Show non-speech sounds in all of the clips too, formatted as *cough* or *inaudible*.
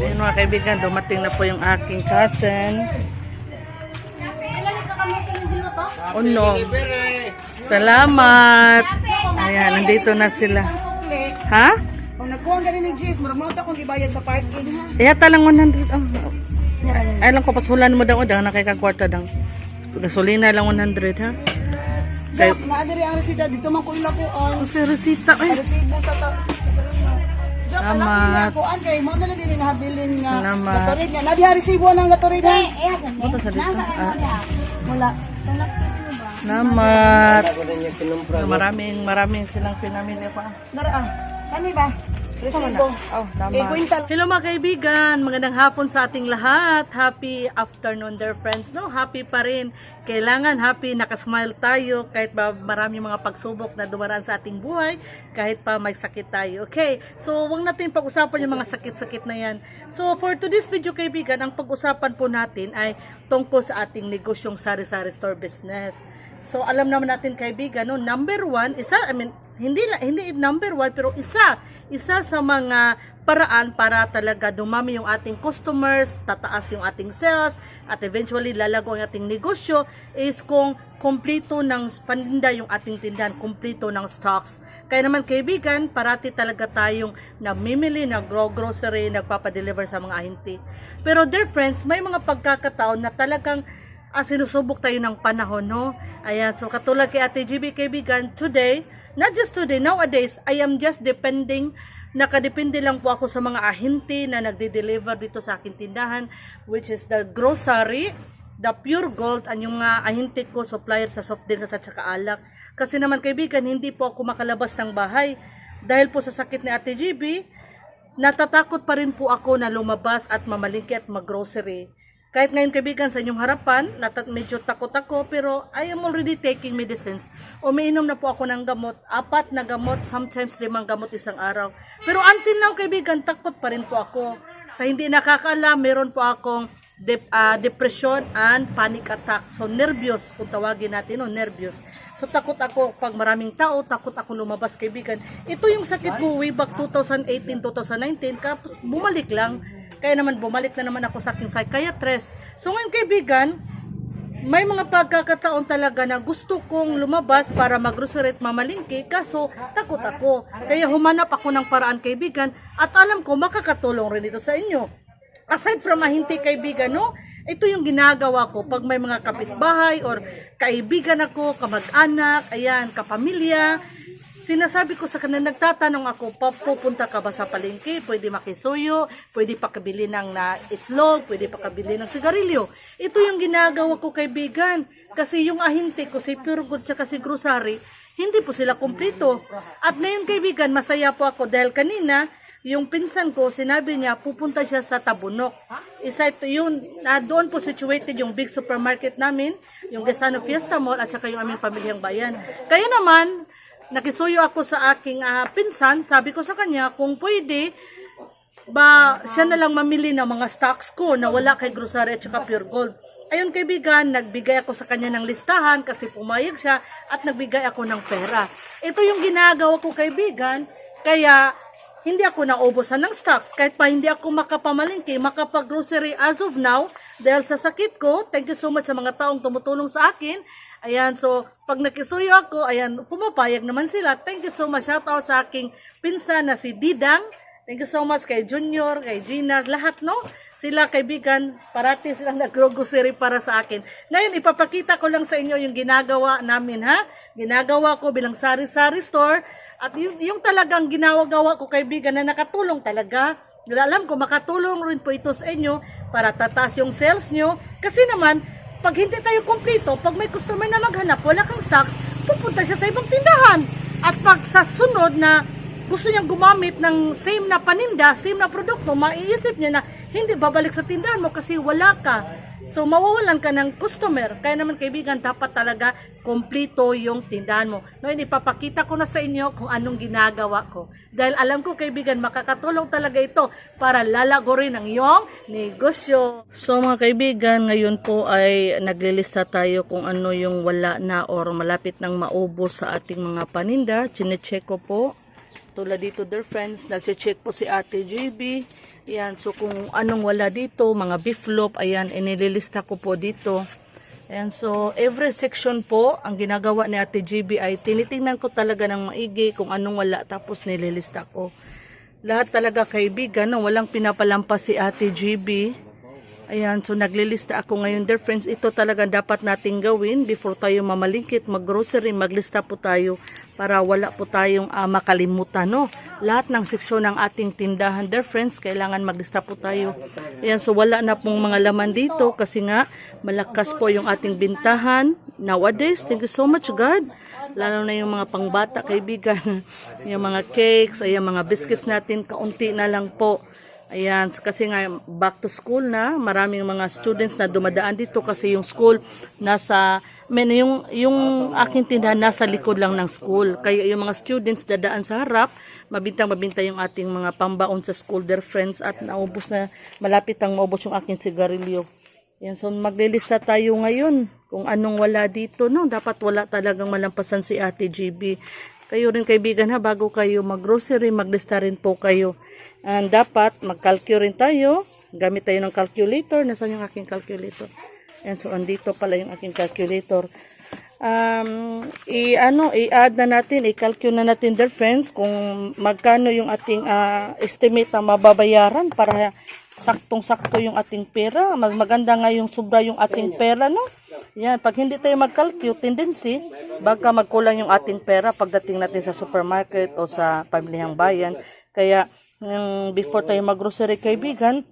Ayun mga kaibigan, dumating na po yung aking cousin. Uno. Salamat. Ayan, nandito na sila. Ha? Kung nagkuha ka rin ng G's, maramot akong gibayad sa parking ha. Ihata lang 100. Oh. Ang Ay lang ko, pasulan mo daw. Dang nakikakwarta dang. Gasolina lang 100 ha. Kay, Dok, naadiri ang resita. Dito man ko ila ko on. oh, si Rosita. Ay, Resibo sa ta. Salamat. malaki niya ko. An kay mo na lang din nahabilin nga. Salamat. Gatorid niya. Nadiha resibo ng gatorid ha. Buto sa dito. Ah, Wala. Salamat. Maraming, maraming silang pinamili pa. Nara ah. Kani ba? Resibo. Oh, Eh, kwenta. Hello mga kaibigan, magandang hapon sa ating lahat. Happy afternoon dear friends. No, happy pa rin. Kailangan happy, nakasmile tayo kahit ba marami mga pagsubok na dumaraan sa ating buhay, kahit pa may sakit tayo. Okay, so wag natin pag-usapan yung mga sakit-sakit na yan. So for today's video kaibigan, ang pag-usapan po natin ay tungkol sa ating negosyong sari-sari store business. So alam naman natin kaibigan, no, number one, isa, I mean, hindi hindi number one pero isa isa sa mga paraan para talaga dumami yung ating customers, tataas yung ating sales, at eventually lalago ang ating negosyo is kung kompleto ng paninda yung ating tindahan, kompleto ng stocks. Kaya naman kaibigan, parati talaga tayong namimili, nag-grocery, nagpapadeliver sa mga ahinti. Pero dear friends, may mga pagkakataon na talagang ah, sinusubok tayo ng panahon, no? Ayan, so katulad kay Ate GB kaibigan, today, not just today, nowadays, I am just depending, nakadepende lang po ako sa mga ahinti na nagde-deliver dito sa aking tindahan, which is the grocery, the pure gold, ang yung uh, ahinti ko, supplier sa soft drinks at saka alak. Kasi naman kaibigan, hindi po ako makalabas ng bahay. Dahil po sa sakit ni Ate GB, natatakot pa rin po ako na lumabas at mamalingki at maggrocery. Kahit ngayon kaibigan sa inyong harapan, natat medyo takot ako pero I am already taking medicines. Umiinom na po ako ng gamot, apat na gamot, sometimes limang gamot isang araw. Pero until now kaibigan, takot pa rin po ako. Sa hindi nakakaalam, meron po akong dep- ah, depression and panic attack. So nervyos, kung tawagin natin, no, nervyos. So takot ako pag maraming tao, takot ako lumabas kaibigan. Ito yung sakit ko way back 2018, 2019, tapos bumalik lang. Kaya naman bumalik na naman ako sa aking psychiatrist. So ngayon kaibigan, may mga pagkakataon talaga na gusto kong lumabas para maggrocery at mamalingki kaso takot ako. Kaya humanap ako ng paraan kaibigan at alam ko makakatulong rin ito sa inyo. Aside from mahinti kaibigan, no? Ito yung ginagawa ko pag may mga kapitbahay or kaibigan ako, kamag-anak, ayan, kapamilya. Sinasabi ko sa kanila, nagtatanong ako, papupunta ka ba sa palengke? Pwede makisuyo, pwede pakabili ng na itlog, pwede pakabili ng sigarilyo. Ito yung ginagawa ko kaibigan. Kasi yung ahinti ko, si Pure Good tsaka si Grocery, hindi po sila kumplito. At ngayon kaibigan, masaya po ako dahil kanina, yung pinsan ko, sinabi niya, pupunta siya sa Tabunok. Isa ito yun, na doon po situated yung big supermarket namin, yung Gesano Fiesta Mall, at saka yung aming pamilyang bayan. Kaya naman, nakisuyo ako sa aking ah, pinsan, sabi ko sa kanya, kung pwede, ba siya na lang mamili ng mga stocks ko na wala kay grocery at saka pure gold. Ayun kaibigan, nagbigay ako sa kanya ng listahan kasi pumayag siya at nagbigay ako ng pera. Ito yung ginagawa ko kaibigan, kaya hindi ako naubusan ng stocks. Kahit pa hindi ako makapamalingki, makapag-grocery as of now, dahil sa sakit ko, thank you so much sa mga taong tumutulong sa akin. Ayan, so, pag nakisuyo ako, ayan, pumapayag naman sila. Thank you so much. Shout out sa aking pinsan na si Didang. Thank you so much kay Junior, kay Gina, lahat, no? Sila kaibigan, parati silang *laughs* nag-grocery para sa akin. Ngayon, ipapakita ko lang sa inyo yung ginagawa namin, ha? Ginagawa ko bilang sari-sari store. At yung, yung talagang ginagawa ko kaibigan na nakatulong talaga. Alam ko, makatulong rin po ito sa inyo para tataas yung sales nyo. Kasi naman, pag hindi tayo kumplito, pag may customer na maghanap, wala kang stock, pupunta siya sa ibang tindahan. At pag sa sunod na gusto niyang gumamit ng same na paninda, same na produkto, maiisip niya na hindi babalik sa tindahan mo kasi wala ka. So, mawawalan ka ng customer. Kaya naman kaibigan, dapat talaga kompleto yung tindahan mo. Ngayon, ipapakita ko na sa inyo kung anong ginagawa ko. Dahil alam ko kaibigan, makakatulong talaga ito para lalago rin ang iyong negosyo. So mga kaibigan, ngayon po ay naglilista tayo kung ano yung wala na or malapit nang maubos sa ating mga paninda. Chinecheck ko po tulad dito dear friends, nagche-check po si Ate JB Ayan, so kung anong wala dito, mga beef loaf, ayan, inililista ko po dito. Ayan, so every section po, ang ginagawa ni Ate GB ay tinitingnan ko talaga ng maigi kung anong wala, tapos nililista ko. Lahat talaga kaibigan, no? walang pinapalampas si Ate GB. Ayan, so naglilista ako ngayon, dear friends. Ito talaga dapat nating gawin before tayo mamalingkit, mag-grocery, maglista po tayo para wala po tayong ah, makalimutan, no? Lahat ng seksyon ng ating tindahan, dear friends, kailangan maglista po tayo. Ayan, so wala na pong mga laman dito kasi nga malakas po yung ating bintahan. Nowadays, thank you so much, God. Lalo na yung mga pangbata, kaibigan. *laughs* yung mga cakes, ayan, mga biscuits natin, kaunti na lang po. Ayan, kasi nga back to school na, maraming mga students na dumadaan dito kasi yung school nasa, men, yung, yung aking tindahan nasa likod lang ng school. Kaya yung mga students dadaan sa harap, mabintang mabinta yung ating mga pambaon sa school, their friends, at naubos na, malapit ang maubos yung aking sigarilyo. Yan, so maglilista tayo ngayon kung anong wala dito, no? Dapat wala talagang malampasan si Ate GB. Kayo rin kaibigan ha, bago kayo mag-grocery, maglista rin po kayo. And dapat mag-calculate rin tayo. Gamit tayo ng calculator. Nasaan yung aking calculator? Yan, so andito pala yung aking calculator. Um, i ano, i-add na natin, i-calculate na natin dear friends kung magkano yung ating ah, estimate na mababayaran para saktong-sakto yung ating pera. Mas maganda nga yung sobra yung ating pera, no? Yan, pag hindi tayo mag-calculate, tendency, baka magkulang yung ating pera pagdating natin sa supermarket o sa pamilihang bayan. Kaya, yung before tayo mag-grocery kaibigan,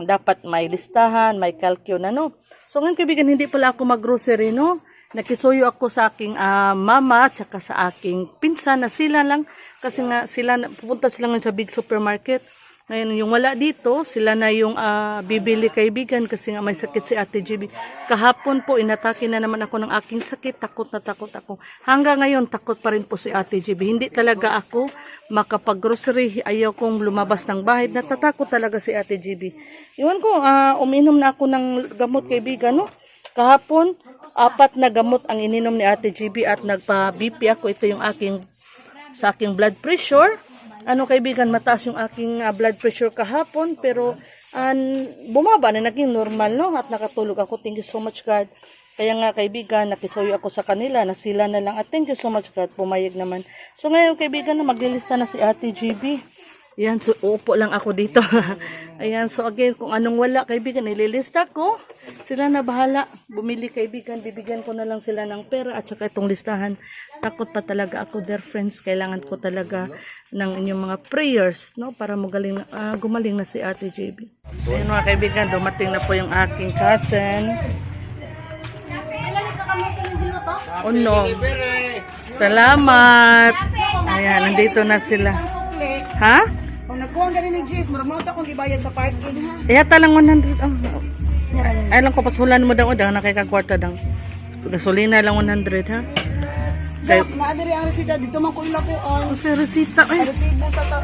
dapat may listahan, may calculate na, no? So, ngayon kaibigan, hindi pala ako mag-grocery, no? Nakisuyo ako sa aking ah, mama at sa aking pinsan na sila lang kasi nga sila pupunta sila ngayon sa big supermarket. Ngayon yung wala dito, sila na yung ah, bibili kaibigan kasi nga may sakit si Ate GB. Kahapon po inatake na naman ako ng aking sakit, takot na takot ako. Hanggang ngayon takot pa rin po si Ate GB. Hindi talaga ako makapag-grocery, ayaw kong lumabas ng bahay. Natatakot talaga si Ate GB. Iwan ko, ah, uminom na ako ng gamot kaibigan, no? Kahapon, apat na gamot ang ininom ni Ate GB at nagpa-BP ako. Ito yung aking sa aking blood pressure. Ano kaibigan, mataas yung aking ah, blood pressure kahapon pero an bumaba na naging normal no at nakatulog ako. Thank you so much God. Kaya nga kaibigan, nakisuyo ako sa kanila na sila na lang at thank you so much God. Pumayag naman. So ngayon kaibigan, maglilista na si Ate GB. Yan, so upo lang ako dito. *laughs* Ayan, so again, kung anong wala, kaibigan, nililista ko. Sila na bahala. Bumili kaibigan, bibigyan ko na lang sila ng pera at saka itong listahan. Takot pa talaga ako, dear friends. Kailangan ko talaga ng inyong mga prayers, no? Para magaling, ah, gumaling na si Ate JB. Ayun mga kaibigan, dumating na po yung aking cousin. Uno. Salamat. Ayan, nandito na sila. Ha? Nagkuha ka ni Jis, maramot akong gibayad sa parking ha. Ihata lang 100. Oh, ay lang ko pasulan mo daw dang nakikagwarta dang. Gasolina lang 100 ha. Kay Jack, naadiri ang resita dito man ko ila ko ang oh, si Rosita ay. resibo sa ta.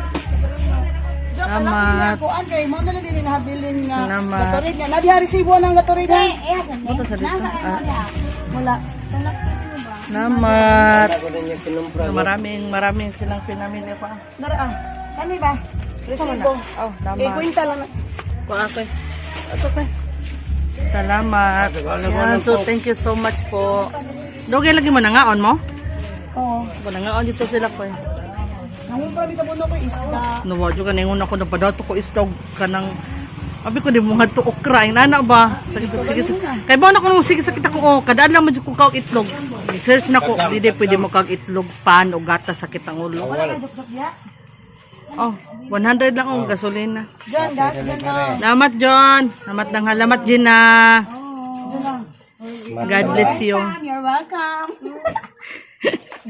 Jack, Salamat. kay mo na lang din nahabilin nga gatorid nga. Nadi ha resibo ng gatorid ha. Buto sa dito. Ah, Wala. Salamat. So, maraming maraming silang pinamili pa. Nara ah. Kani ba? Resibo. Oh, Eh, salamat. kwenta lang. Ko ako. Ito pa. Salamat. Yan, so thank you so much po. Dogay lagi mo nangaon mo? Oo. Ko nangaon dito sila ko. Eh. Nangong pa bitaw no ko isda. Nawadyo ka ningon ako na padato ko istog ka ng Abi ko di mo nga to okra ing nana ba? Sige sige. sige. Kay ba na ko nung sige sakit ako oh, kadaan lang mo ko kag itlog. Search na ko, di di pwede mo kag itlog pan o gata sakit ang ulo. Wala kay dukduk ya. Oh, 100 lang ang gasolina. Diyan, gas, diyan na. Salamat John. Salamat ng halamat Gina. God bless you. You're welcome.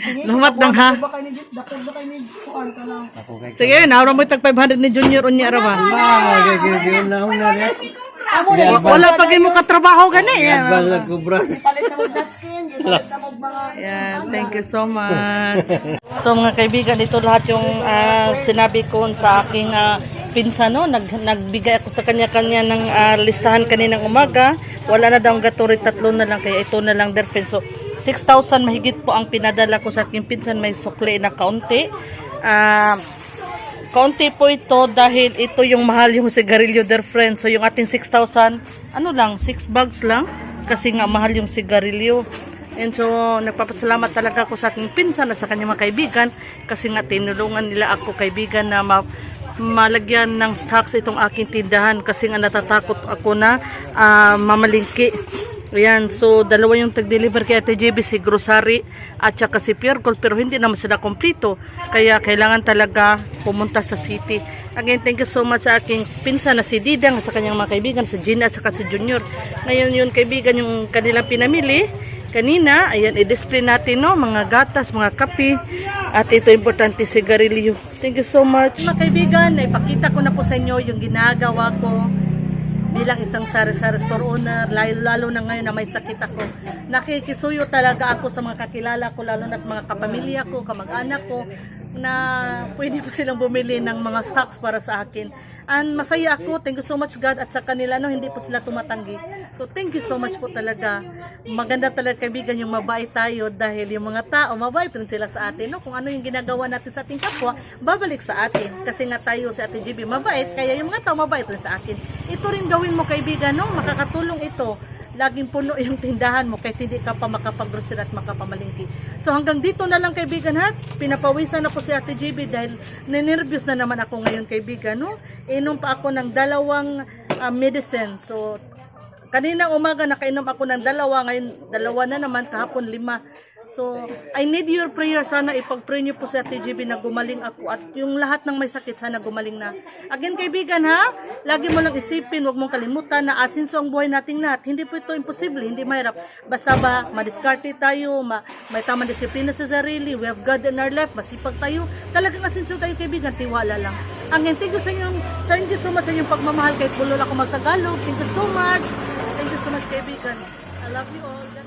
Sige, *laughs* Salamat ng ha. Sige, naura mo tag 500 ni Junior unya ra ba? Wala pa gyud mo katrabaho gani. Yan. palit na mag napkin, palit na mag mga Yan, thank you so much. *laughs* So mga kaibigan, ito lahat yung ah, sinabi ko sa aking ah, pinsan, no? Nag, nagbigay ako sa kanya-kanya ng ah, listahan kaninang umaga. Wala na daw ang gatory, tatlo na lang, kaya ito na lang derfin. So, 6,000 mahigit po ang pinadala ko sa aking pinsan, may sukli na kaunti. Ah, Kaunti po ito dahil ito yung mahal yung sigarilyo dear friends. So yung ating 6,000, ano lang, 6 bags lang. Kasi nga mahal yung sigarilyo. And so nagpapasalamat talaga ako sa aking pinsan at sa kanyang mga kaibigan. Kasi nga tinulungan nila ako kaibigan na ma malagyan ng stocks itong aking tindahan. Kasi nga natatakot ako na ah, mamalingki. Ayan, so dalawa yung tag-deliver kay Ate JB, si Grocery at saka si Pure Gold, pero hindi naman sila kompleto. Kaya kailangan talaga pumunta sa city. Again, thank you so much sa aking pinsan na si Didang at sa kanyang mga kaibigan, si Gina at saka si Junior. Ngayon yun kaibigan yung kanilang pinamili. Kanina, ayan, i-display natin no, mga gatas, mga kape, at ito importante, sigarilyo. Thank you so much. Mga kaibigan, ipakita ko na po sa inyo yung ginagawa ko bilang isang sari-sari store owner, lalo, lalo na ngayon na may sakit ako. Nakikisuyo talaga ako sa mga kakilala ko, lalo na sa mga kapamilya ko, kamag-anak ko, na pwede po silang bumili ng mga stocks para sa akin. And masaya ako, thank you so much God, at sa kanila, no, hindi po sila tumatanggi. So thank you so much po talaga. Maganda talaga kaibigan yung mabait tayo dahil yung mga tao, mabait rin sila sa atin. No? Kung ano yung ginagawa natin sa ating kapwa, babalik sa atin. Kasi nga tayo si Ate GB mabait, kaya yung mga tao mabait rin sa atin. Ito rin gawin mo kaibigan, no? makakatulong ito laging puno yung tindahan mo kahit hindi ka pa makapag-grocery at makapamalingki. So hanggang dito na lang kaibigan ha. Pinapawisan na po si Ate GB dahil ninervyos na naman ako ngayon kaibigan. No? Inom pa ako ng dalawang ah, medicine. So kanina umaga nakainom ako ng dalawa. Ngayon dalawa na naman. Kahapon lima. So, I need your prayer. Sana ipag-pray niyo po sa TGB na gumaling ako at yung lahat ng may sakit sana gumaling na. Again, kaibigan ha, lagi mo lang isipin, huwag mong kalimutan na asinso ang buhay nating lahat. Hindi po ito imposible, hindi mahirap. Basta ba, madiskarte tayo, ma may tamang disiplina sa sarili, we have God in our life, masipag tayo. Talagang asinso tayo kaibigan, tiwala lang. Again, thank you sa inyong, thank you so much sa inyong pagmamahal kahit bulol ako magtagalog. Thank you so much. Thank you so much kaibigan. I love you all.